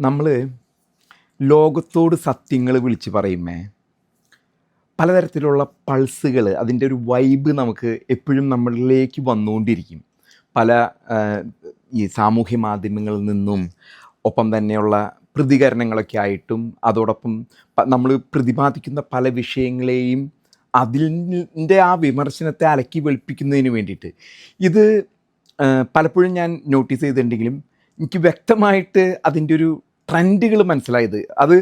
നമ്മൾ ലോകത്തോട് സത്യങ്ങൾ വിളിച്ച് പറയുമേ പലതരത്തിലുള്ള പൾസുകൾ അതിന്റെ ഒരു വൈബ് നമുക്ക് എപ്പോഴും നമ്മളിലേക്ക് വന്നുകൊണ്ടിരിക്കും. പല ഈ സാമൂഹ്യ മാധ്യമങ്ങളിൽ നിന്നും ഒപ്പം തന്നെയുള്ള പ്രതികരണങ്ങളൊക്കെ ആയിട്ടും അതോടൊപ്പം നമ്മൾ പ്രതിപാദിക്കുന്ന പല വിഷയങ്ങളെയും അതിന്റെ ആ വിമർശനത്തെ അലക്കി വെളുപ്പിക്കുന്നതിന് വേണ്ടിയിട്ട്. ഇത് പലപ്പോഴും ഞാൻ നോട്ടീസ് ചെയ്തിട്ടുണ്ടെങ്കിലും എനിക്ക് വ്യക്തമായിട്ട് അതിന്റെ ഒരു ട്രെൻഡുകൾ മനസ്സിലായത്. അത്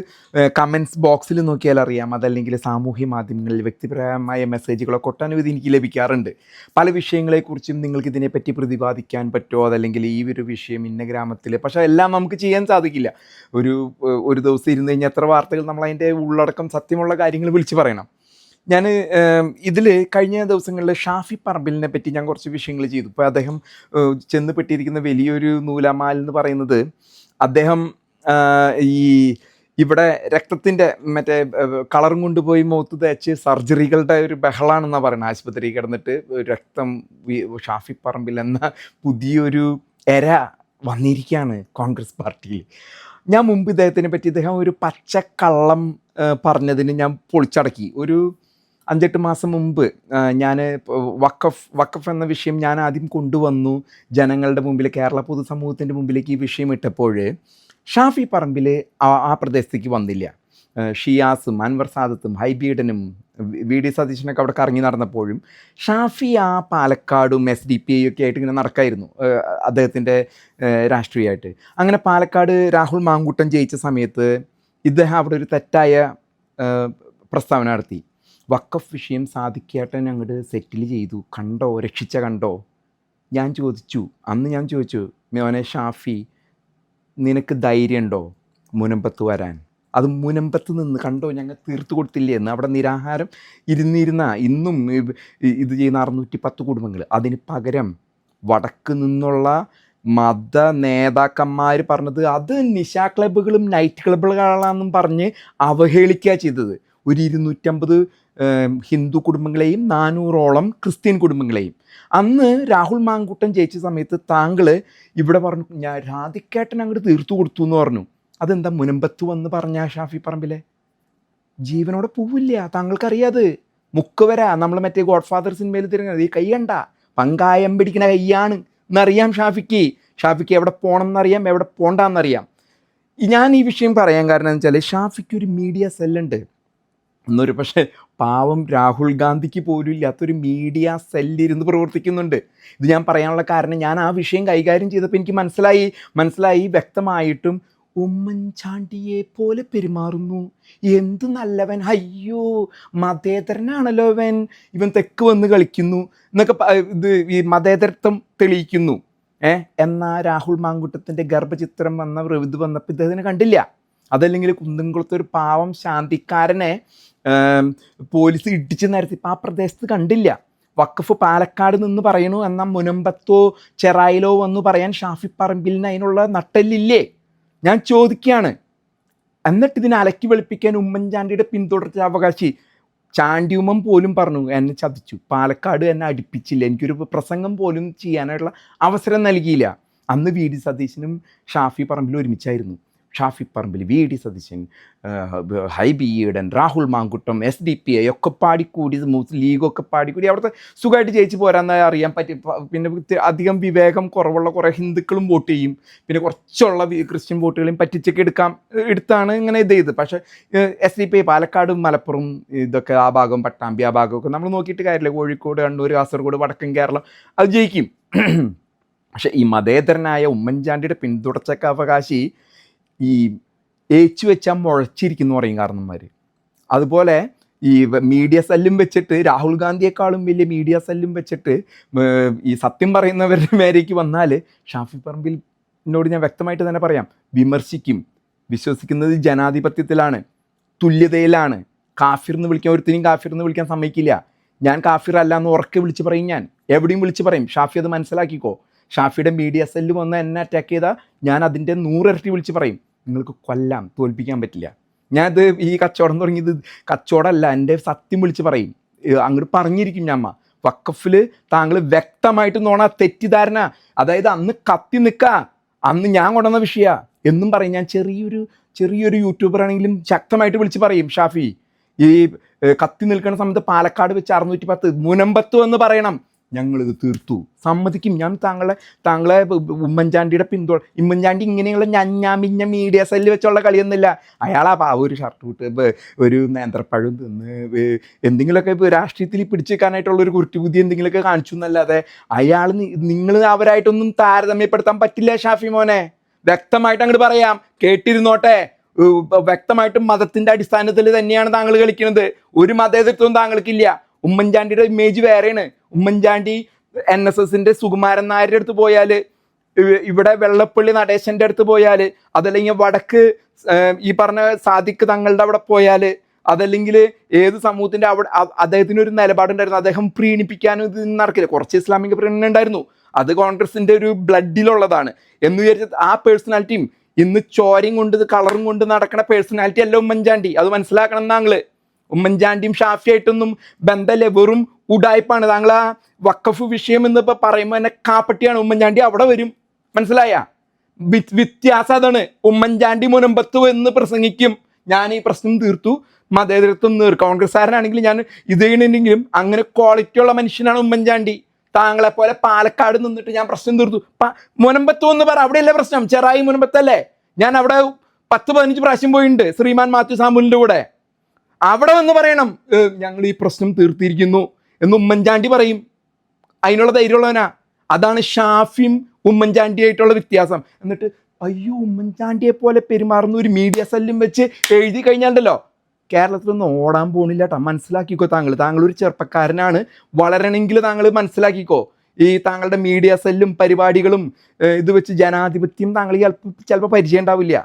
കമൻസ് ബോക്സിൽ നോക്കിയാൽ അറിയാം. അതല്ലെങ്കിൽ സാമൂഹ്യ മാധ്യമങ്ങളിൽ വ്യക്തിപരമായ മെസ്സേജുകളൊക്കെ ഒട്ടനവധി എനിക്ക് ലഭിക്കാറുണ്ട്. പല വിഷയങ്ങളെക്കുറിച്ചും നിങ്ങൾക്ക് ഇതിനെപ്പറ്റി പ്രതിപാദിക്കാൻ പറ്റുമോ? അതല്ലെങ്കിൽ ഈ ഒരു വിഷയം ഇന്ന ഗ്രാമത്തിൽ? പക്ഷേ എല്ലാം നമുക്ക് ചെയ്യാൻ സാധിക്കില്ല. ഒരു ഒരു ദിവസം ഇരുന്ന് കഴിഞ്ഞാൽ എത്ര വാർത്തകൾ നമ്മൾ അതിന്റെ ഉള്ളടക്കം സത്യമുള്ള കാര്യങ്ങൾ വിളിച്ച് പറയണം. ഞാൻ ഇതിൽ കഴിഞ്ഞ ദിവസങ്ങളിൽ ഷാഫി പറമ്പിലിനെ പറ്റി ഞാൻ കുറച്ച് വിഷയങ്ങൾ ചെയ്തു. ഇപ്പോൾ അദ്ദേഹം ചെന്ന് വലിയൊരു നൂലമാൽ എന്ന് പറയുന്നത് അദ്ദേഹം ഈ ഇവിടെ രക്തത്തിന്റെ മറ്റേ കളറും കൊണ്ടുപോയി മുഖത്ത് തേച്ച് സർജറികളുടെ ഒരു ബഹളാണെന്നാണ് പറയുന്നത്. ആശുപത്രി കിടന്നിട്ട് രക്തം ഷാഫി പറമ്പിൽ എന്ന പുതിയൊരു എര വന്നിരിക്കുകയാണ് കോൺഗ്രസ് പാർട്ടിയിൽ. ഞാൻ മുമ്പ് ഇദ്ദേഹത്തിനെ പറ്റി ഇദ്ദേഹം ഒരു പച്ചക്കള്ളം പറഞ്ഞതിന് ഞാൻ പൊളിച്ചടക്കി. ഒരു അഞ്ചെട്ട് മാസം മുമ്പ് ഞാൻ വക്കഫ് വക്കഫ് എന്ന വിഷയം ഞാൻ ആദ്യം കൊണ്ടുവന്നു ജനങ്ങളുടെ മുമ്പിൽ കേരള പൊതുസമൂഹത്തിന്റെ മുമ്പിലേക്ക് ഈ വിഷയം ഇട്ടപ്പോൾ ഷാഫി പറമ്പിൽ ആ പ്രദേശത്തേക്ക് വന്നില്ല. ഷിയാസും അൻവർ സാദത്തും ഹൈബീഡനും വി ഡി സതീശനൊക്കെ അവിടെ കറങ്ങി നടന്നപ്പോഴും ഷാഫി ആ പാലക്കാടും എസ് ഡി പി ഐ ഒക്കെ ആയിട്ട് ഇങ്ങനെ നടക്കായിരുന്നു അദ്ദേഹത്തിന്റെ രാഷ്ട്രീയമായിട്ട് അങ്ങനെ പാലക്കാട് രാഹുൽ മാങ്കുട്ടൻ ജയിച്ച സമയത്ത് ഇദ്ദേഹം അവിടെ ഒരു തെറ്റായ പ്രസ്താവന നടത്തി. വക്കഫ് വിഷയം സാധിക്കേട്ടൻ അങ്ങോട്ട് സെറ്റിൽ ചെയ്തു. കണ്ടോ? രക്ഷിച്ച കണ്ടോ? ഞാൻ ചോദിച്ചു. അന്ന് ഞാൻ ചോദിച്ചു മോനെ ഷാഫി നിനക്ക് ധൈര്യമുണ്ടോ മുനമ്പത്ത് വരാൻ? അത് മുനമ്പത്ത് നിന്ന് കണ്ടോ? ഞങ്ങൾ തീർത്തു കൊടുത്തില്ലേ? എന്ന് അവിടെ നിരാഹാരം ഇരുന്നിരുന്ന ഇന്നും ഇത് ചെയ്യുന്ന അറുന്നൂറ്റി പത്ത് കുടുംബങ്ങൾ. അതിന് പകരം വടക്ക് നിന്നുള്ള മത നേതാക്കന്മാർ പറഞ്ഞത് അത് നിശാ ക്ലബ്ബുകളും നൈറ്റ് ക്ലബ്ബുകളാണെന്നും പറഞ്ഞ് അവഹേളിക്കുക ചെയ്തത്. ഒരു ഇരുന്നൂറ്റമ്പത് ഹിന്ദു കുടുംബങ്ങളെയും നാനൂറോളം ക്രിസ്ത്യൻ കുടുംബങ്ങളെയും. അന്ന് രാഹുൽ മാങ്കുട്ടൻ ജയിച്ച സമയത്ത് താങ്കൾ ഇവിടെ പറഞ്ഞു ഞാൻ രാധിക്കേട്ടൻ അങ്ങോട്ട് തീർത്തു കൊടുത്തു എന്ന് പറഞ്ഞു. അതെന്താ മുനമ്പത്ത് വന്ന് പറഞ്ഞ ഷാഫി പറമ്പിലെ? ജീവനോടെ പോവില്ല താങ്കൾക്കറിയാത്. മുക്കുവര നമ്മൾ മറ്റേ ഗോഡ് ഫാദർ സിനിമയിൽ തിരഞ്ഞത്. ഈ കൈ കണ്ട പങ്കായം പിടിക്കുന്ന കൈയാണ് എന്നറിയാം ഷാഫിക്ക്. ഷാഫിക്ക് എവിടെ പോകണം എന്നറിയാം എവിടെ പോകണ്ടെന്നറിയാം ഞാൻ ഈ വിഷയം പറയാൻ കാരണം എന്ന് വെച്ചാൽ ഷാഫിക്ക് ഒരു മീഡിയ സെല്ലുണ്ട്. എന്നൊരു പക്ഷേ പാവം രാഹുൽ ഗാന്ധിക്ക് പോലും ഇല്ലാത്തൊരു മീഡിയ സെല്ലിരുന്ന് പ്രവർത്തിക്കുന്നുണ്ട്. ഇത് ഞാൻ പറയാനുള്ള കാരണം ഞാൻ ആ വിഷയം കൈകാര്യം ചെയ്തപ്പോൾ എനിക്ക് മനസ്സിലായി. മനസ്സിലായി വ്യക്തമായിട്ടും ഉമ്മൻചാണ്ടിയെ പോലെ പെരുമാറുന്നു. എന്ത് നല്ലവൻ? അയ്യോ മതേതരനാണല്ലോ അവൻ. ഇവൻ തെക്ക് വന്ന് കളിക്കുന്നു എന്നൊക്കെ ഇത് ഈ മതേതരത്വം തെളിയിക്കുന്നു. ഏ എന്നാ രാഹുൽ മാങ്കുട്ടത്തിന്റെ ഗർഭചിത്രം വന്ന ഇത് വന്നപ്പോൾ ഇദ്ദേഹത്തിന് കണ്ടില്ല. അതല്ലെങ്കിൽ കുന്തംകുളത്ത് ഒരു പാവം ശാന്തിക്കാരനെ പോലീസ് ഇടിച്ച് ഇപ്പം ആ പ്രദേശത്ത് കണ്ടില്ല. വഖഫ് പാലക്കാട് നിന്ന് പറയണു എന്നാൽ മുനമ്പത്തോ ചെറായിലോ വന്ന് പറയാൻ ഷാഫി പറമ്പിലിന് അതിനുള്ള നട്ടല്ലില്ലേ? ഞാൻ ചോദിക്കുകയാണ് എന്നിട്ട് ഇതിനെ അലക്കി വെളുപ്പിക്കാൻ ഉമ്മൻചാണ്ടിയുടെ പിന്തുടർച്ച അവകാശി ചാണ്ടിയുമ്മൻ പോലും പറഞ്ഞു എന്നെ ചതിച്ചു. പാലക്കാട് എന്നെ അടുപ്പിച്ചില്ല. എനിക്കൊരു പ്രസംഗം പോലും ചെയ്യാനായിട്ടുള്ള അവസരം നൽകിയില്ല. അന്ന് വി. ഡി. സതീശനും ഷാഫി പറമ്പിലും ഒരുമിച്ചായിരുന്നു. Shafi Parambil V D Satheesan Hibi Eden Rahul Mankoottam S D P I ഒക്കെ പാടിക്കൂടി മുസ്ലിം ലീഗൊക്കെ പാടിക്കൂടി അവിടുത്തെ സുഖമായിട്ട് ജയിച്ച് പോരാന്ന് അറിയാൻ പറ്റി പിന്നെ അധികം വിവേകം കുറവുള്ള കുറേ ഹിന്ദുക്കളും വോട്ട് ചെയ്യും. പിന്നെ കുറച്ചുള്ള ക്രിസ്ത്യൻ വോട്ടുകളെയും പറ്റിച്ചൊക്കെ എടുക്കാം എടുത്താണ് ഇങ്ങനെ ഇത് ചെയ്ത് പക്ഷേ എസ് ഡി പി ഐ പാലക്കാടും മലപ്പുറം ഇതൊക്കെ ആ ഭാഗം പട്ടാമ്പി ആ ഭാഗമൊക്കെ നമ്മൾ നോക്കിയിട്ട് കാര്യമില്ല. കോഴിക്കോട് കണ്ണൂർ കാസർഗോഡ് വടക്കൻ കേരളം അത് ജയിക്കും. പക്ഷേ ഈ മതേതരനായ ഉമ്മൻചാണ്ടിയുടെ പിന്തുടർച്ചക്ക് അവകാശി ഈ ഏച്ചു വെച്ചാൽ മുഴച്ചിരിക്കുന്നു പറയും കാരണന്മാർ അതുപോലെ ഈ മീഡിയ സെല്ലും വെച്ചിട്ട് രാഹുൽ ഗാന്ധിയെക്കാളും വലിയ മീഡിയ സെല്ലും വെച്ചിട്ട് ഈ സത്യം പറയുന്നവരുടെ മേലേക്ക് വന്നാൽ ഷാഫി പറമ്പിലിനോട് ഞാൻ വ്യക്തമായിട്ട് തന്നെ പറയാം. വിമർശിക്കും. വിശ്വസിക്കുന്നത് ജനാധിപത്യത്തിലാണ്. തുല്യതയിലാണ്. കാഫിർ എന്ന് വിളിക്കാൻ ഒരുത്തിനും കാഫിർ എന്ന് വിളിക്കാൻ സമ്മതിക്കില്ല. ഞാൻ കാഫിർ അല്ല എന്ന് ഉറക്കെ വിളിച്ച് പറയും ഞാൻ. എവിടെയും വിളിച്ച് പറയും. ഷാഫി അത് മനസ്സിലാക്കിക്കോ. ഷാഫിയുടെ മീഡിയ സെല്ല് വന്ന് എന്നെ അറ്റാക്ക് ചെയ്താൽ ഞാൻ അതിന്റെ നൂറിരട്ടി വിളിച്ച് പറയും. നിങ്ങൾക്ക് കൊല്ലാം തോൽപ്പിക്കാൻ പറ്റില്ല. ഞാനത് ഈ കച്ചവടം തുടങ്ങിയത് കച്ചവടമല്ല എന്റെ സത്യം വിളിച്ച് പറയും. അങ്ങോട്ട് പറഞ്ഞിരിക്കും ഞാൻ അമ്മ. വക്കഫിൽ താങ്കൾ വ്യക്തമായിട്ട് നോണ തെറ്റിദ്ധാരണ. അതായത് അന്ന് കത്തി നിൽക്കുക അന്ന് ഞാൻ കൊണ്ടുവന്ന വിഷയ എന്നും പറയും. ഞാൻ ചെറിയൊരു ചെറിയൊരു യൂട്യൂബർ ആണെങ്കിലും ശക്തമായിട്ട് വിളിച്ച് പറയും ഷാഫി ഈ കത്തി നിൽക്കുന്ന സമയത്ത് പാലക്കാട് വെച്ച് അറുന്നൂറ്റി പത്ത് മുനമ്പത്തു എന്ന് പറയണം. ഞങ്ങളിത് തീർത്തു. സമ്മതിക്കും. ഞാൻ താങ്കളെ താങ്കളെ ഉമ്മൻചാണ്ടിയുടെ പിന്തുണ ഉമ്മൻചാണ്ടി ഇങ്ങനെയുള്ള ഞഞ്ഞാമിഞ്ഞ മീഡിയ സെല്ലിൽ വെച്ചുള്ള കളിയൊന്നുമില്ല. അയാൾ ആ പാവ ഒരു ഷർട്ട് വിട്ട് ഒരു നേന്ത്രപ്പഴം തിന്ന് എന്തെങ്കിലുമൊക്കെ ഇപ്പോൾ രാഷ്ട്രീയത്തിൽ പിടിച്ചു വെക്കാനായിട്ടുള്ള ഒരു കുരുട്ടുബുദ്ധി എന്തെങ്കിലുമൊക്കെ കാണിച്ചു എന്നല്ലാതെ അയാൾ നിങ്ങൾ അവരായിട്ടൊന്നും താരതമ്യപ്പെടുത്താൻ പറ്റില്ല ഷാഫി മോനെ. വ്യക്തമായിട്ട് അങ്ങോട്ട് പറയാം. കേട്ടിരുന്നോട്ടെ. വ്യക്തമായിട്ടും മതത്തിന്റെ അടിസ്ഥാനത്തിൽ തന്നെയാണ് താങ്കൾ കളിക്കുന്നത്. ഒരു മതേതൃത്വവും താങ്കൾക്കില്ല. ഉമ്മൻചാണ്ടിയുടെ ഇമേജ് വേറെയാണ്. ഉമ്മൻചാണ്ടി എൻ എസ് എസിന്റെ സുകുമാരൻ നായരുടെ അടുത്ത് പോയാൽ ഇവിടെ വെള്ളപ്പള്ളി നടേശന്റെ അടുത്ത് പോയാൽ അതല്ലെങ്കിൽ വടക്ക് ഈ പറഞ്ഞ സാദിഖ് തങ്ങളുടെ അവിടെ പോയാൽ അതല്ലെങ്കിൽ ഏത് സമൂഹത്തിന്റെ അവിടെ അദ്ദേഹത്തിന് ഒരു നിലപാടുണ്ടായിരുന്നു. അദ്ദേഹം പ്രീണിപ്പിക്കാനും ഇത് നടക്കില്ല. കുറച്ച് ഇസ്ലാമിക പ്രീണനം ഉണ്ടായിരുന്നു. അത് കോൺഗ്രസിന്റെ ഒരു ബ്ലഡിലുള്ളതാണ് എന്ന് വിചാരിച്ച ആ പേഴ്സണാലിറ്റിയും ഇന്ന് ചോരയും കൊണ്ട് കളറും കൊണ്ട് നടക്കുന്ന പേഴ്സണാലിറ്റി അല്ല ഉമ്മൻചാണ്ടി. അത് മനസ്സിലാക്കണം താങ്കൾ ഉമ്മൻചാണ്ടിയും ഷാഫിയായിട്ടൊന്നും ബന്ധമല്ലേ വെറും ഉടായ്പാണ്. താങ്കൾ ആ വക്കഫ് വിഷയം എന്ന് ഇപ്പൊ പറയുമ്പോൾ തന്നെ കാപ്പട്ടിയാണ്. ഉമ്മൻചാണ്ടി അവിടെ വരും. മനസ്സിലായ? വ്യത്യാസം അതാണ്. ഉമ്മൻചാണ്ടി മുനമ്പത്ത് എന്ന് പ്രസംഗിക്കും. ഞാൻ ഈ പ്രശ്നം തീർത്തു. മതേതരത്വം തീർ കോൺഗ്രസ്സുകാരനാണെങ്കിൽ ഞാൻ ഇത് ചെയ്യണമെങ്കിലും അങ്ങനെ ക്വാളിറ്റി ഉള്ള മനുഷ്യനാണ് ഉമ്മൻചാണ്ടി. താങ്കളെ പോലെ പാലക്കാട് നിന്നിട്ട് ഞാൻ പ്രശ്നം തീർത്തു. മുനമ്പത്തു എന്ന് പറ. അവിടെയല്ലേ പ്രശ്നം? ചെറായി മുനമ്പത്തല്ലേ? ഞാൻ അവിടെ പത്ത് പതിനഞ്ച് പ്രാവശ്യം പോയിട്ടുണ്ട് ശ്രീമാൻ മാത്യു സാമുലിന്റെ കൂടെ. അവിടെ വന്ന് പറയണം ഞങ്ങൾ ഈ പ്രശ്നം തീർത്തിരിക്കുന്നു എന്ന് ഉമ്മൻചാണ്ടി പറയും. അതിനുള്ള ധൈര്യമുള്ളവനാ. അതാണ് ഷാഫിയും ഉമ്മൻചാണ്ടിയായിട്ടുള്ള വ്യത്യാസം. എന്നിട്ട് അയ്യോ ഉമ്മൻചാണ്ടിയെ പോലെ പെരുമാറുന്ന ഒരു മീഡിയ സെല്ലും വെച്ച് എഴുതി കഴിഞ്ഞാണ്ടല്ലോ. കേരളത്തിലൊന്നും ഓടാൻ പോണില്ല കേട്ടോ മനസ്സിലാക്കിക്കോ താങ്കൾ. താങ്കൾ ഒരു ചെറുപ്പക്കാരനാണ്. വളരണമെങ്കിൽ താങ്കൾ മനസ്സിലാക്കിക്കോ. ഈ താങ്കളുടെ മീഡിയ സെല്ലും പരിപാടികളും ഇത് വെച്ച് ജനാധിപത്യം താങ്കൾ ചിലപ്പോൾ പരിചയം ഉണ്ടാവില്ല.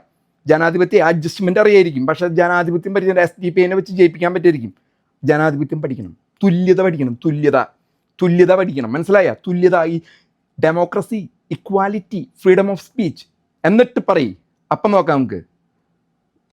ജനാധിപത്യ അഡ്ജസ്റ്റ്മെന്റ് അറിയായിരിക്കും. പക്ഷെ ജനാധിപത്യം പരിചയം എസ് ഡി പി എന്നെ വെച്ച് ജയിപ്പിക്കാൻ പറ്റിയിരിക്കും. ജനാധിപത്യം പഠിക്കണം. തുല്യത പഠിക്കണം. തുല്യത. തുല്യത പഠിക്കണം. മനസ്സിലായ? തുല്യത ഈ democracy equality freedom of speech എന്നിട്ട് പറയും. അപ്പം നോക്കാം നമുക്ക്.